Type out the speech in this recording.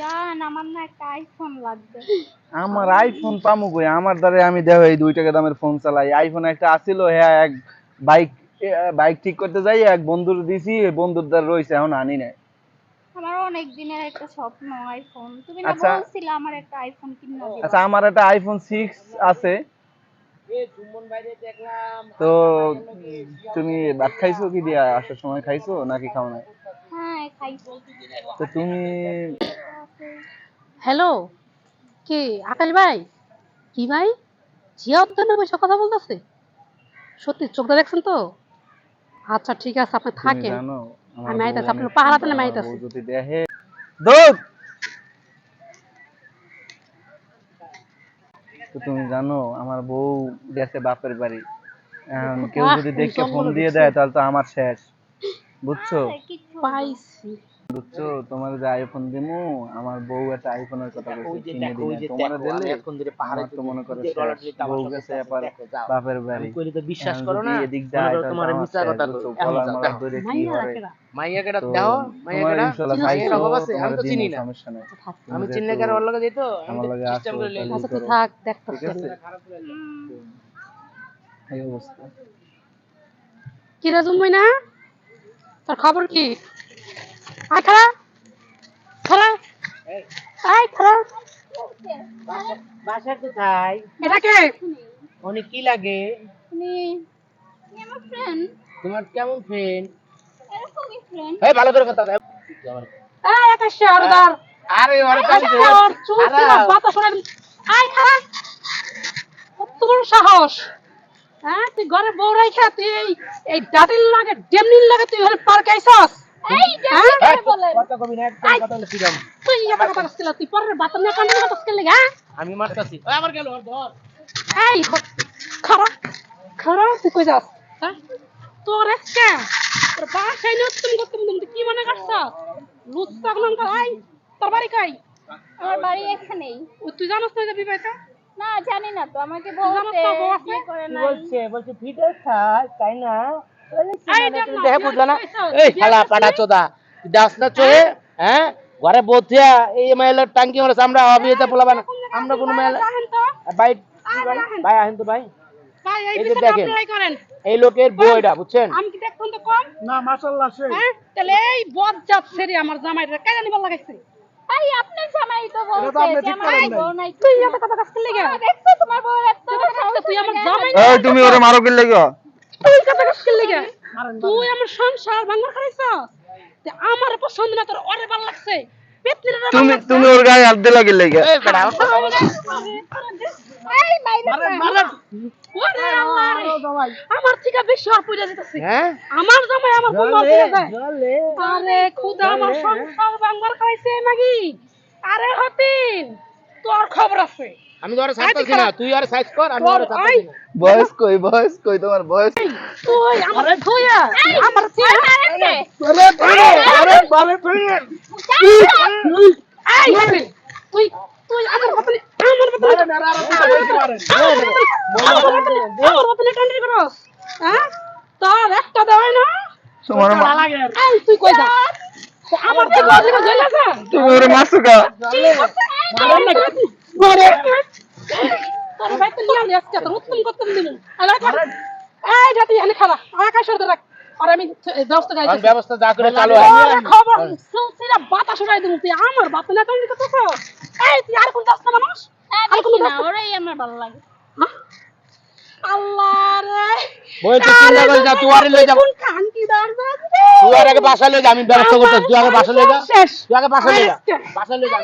জান আমার না একটা আইফোন লাগবে। আমার আইফোন পামু কই? আমার দ্বারা আমি দেখো এই দুই টাকা দামের ফোন চালাই। আইফোন একটা আসিল হ্যাঁ এক বাইক বাইক ঠিক করতে যাই এক বন্ধুর দিছি বন্ধুর দ্বারা রইছে এখন আনি নাই। আমার অনেক দিনের একটা স্বপ্ন আইফোন তুমি না আচ্ছা। বলছিলে আমার একটা আইফোন কিনে আচ্ছা আমার একটা আইফোন সিক্স আছে। তো তুমি ভাত খাইছো কি দিয়া? আসার সময় খাইছো নাকি খাও না হ্যাঁ খাইছো তো তুমি হ্যালো কি? আকাশ ভাই? কি ভাই? জিয়া উদ্যানে বসে কথা বলতেছে। সত্যি চোখটা দেখছেন তো? আচ্ছা ঠিক আছে আপনি তুমি থাকেন। জানো আমার আমি বউ আইতাছি, আপনার আমার আইতাছি। যদি দেখে। দৌড় তো তুমি জানো আমার বউ গেছে বাপের বাড়ি। কেউ যদি দেখে ফোন দিয়ে দেয় তাহলে তো আমার শেষ। বুঝছ? পাইছি। বুঝছ? তোমার যে আইফোন দিমু আমার বউ একটা আইফোনের কথা ওই বলছে কিনে দেখো ওই দিবে যে তোমার আমি দিলে? এখন ধরে পাহাড়ে তো মনে করো যে ডলার শেষ। দিতে আমার বউ গেছে আছে, এবার দেখো, যাও। বাপের বাড়ি। কইলে তো বিশ্বাস করো না এদিক তোমার কথা বুঝছ? কই। এখন গলা যাও, মলা দেখো। ধরে কি মাইয়া করে মাইয়া কেটা দাও মাইয়া তোমার কেটা ইনশাআল্লাহ চিনো চাইছো, এরকম আছে, আমি তো চিনি না। সমস্যা নাই। আমি চিনলে কার ওর লগে দিত আমার লগে সিস্টেম করে লই আচ্ছা ঠিক আছে? এই অবস্থা। কি রে না? তোর খবর কি? আয় খারা খারা আয় খারা বাসা কোথায়? এটা কে অনেক কি লাগে? উনি উনি আমার ফ্রেন্ড তোমার কেমন ফ্রেন্ড এরকমই ফ্রেন্ড এই ভালো করে কথা দাও আয় আকাশ সরদার আরে ওরে তোর চুল ছিল বাতাস ওড়ায় আয় খারা কত বড় সাহস। হ্যাঁ তুই ঘরে বউ রাইখা তুই এই এই দাদির লাগে ডেমনির লাগে তুই ঘরে পার্ক আইছস? আমি মারতাছি। আমার গেল ধর। এই তুই কই যাস? হ্যাঁ? তোর তোর বাসায় করতে কি মনে করছ লুচ্চা গুলো আই তোর বাড়ি কই? আমার বাড়ি এখানেই। ও তুই জানোস না যে বিবাহিত? না জানি না তো আমাকে কি নাই। বলছে? বলছে ফিটার খাই তাই না? দেখ না এই শালা পাটা চোদা দাস না চোহে হ্যাঁ? ঘরে বথিয়া এই টাঙ্কি আমরা অবিয়েতে পোলাবা না আমরা কোনো ভাই ভাই আহেন তো ভাই। এই যে দেখেন। এই লোকের বউ এটা বুঝছেন? আমি কি দেখুন তো কম? না মাশাআল্লাহ সে হ্যাঁ? তাহলে এই বজ্জাত ছেড়ে আমার জামাইরে কেন নিবার লাগাইছে? এই আপনার জামাই তো বলছে আপনি যে ঠিক আমার বউ নাই। তুই এত কথা কাজ করলি হ্যাঁ, দেখছ তোমার বউর এত তুই আমার জামাই এই তুমি ওরে মারো কি লাগো তুই কথা আমার সংসার ভাঙা খাইছ আমার পছন্দ না তোর ওরে ভালো লাগছে। পেতনির তুমি তুমি ওর গায়ে হাত দিলা কি লাগো? এই বেটা এই মাইরে না। ওরে আল্লাহ রে। আমার থেকে বেশি আর পড়ে যেতেছে হ্যাঁ? আমার জামাই আমার যায় আরে খুদা আমার সংসার ভাঙবার খাইছে নাকি? আরে হতিন তোর খবর আছে। আমি তো আরে ছাড়তাছি না তুই আরে সাইজ কর আমি আরে ছাড়তাছি ওই না। বয়স কই বয়স কই তোমার বয়স তুই আমার ধুইয়া আমার আর মারেছে। এই হতিন তুই তুই আমার বতনে আমার বতনে আমার বতনে কান্ডি করস হ্যাঁ? তোর একটা দেওয়াই না। তোমার মা- এই তুই কই যা? আমার তো করে জেলা যা তুমি ওরে মারছো কা মারে তোর ভাই তো নিয়ে আজকে তোর উত্তম করতাম দিন এই জাতি এখানে খাবা আকাশ রাখ। আর আমি ব্যবস্থা আমি ব্যবস্থা যা করে চালু ওরে খবর সুসিরা বাতাস উড়াই দিমু তুই আমার বাপ না করতেছ? এই তুই আর কোন না মানুষ? আর কোন না, আমার ভালো লাগে? আল্লাহ রে। চিন্তা করে যা তুই আরে লই যা। কোন কান্তি তুই আর আগে বাসা লই যা আমি ব্যবস্থা করতেছি। তুই আগে বাসা লই যা। তুই আগে বাসা লই যা। বাসা লই যা।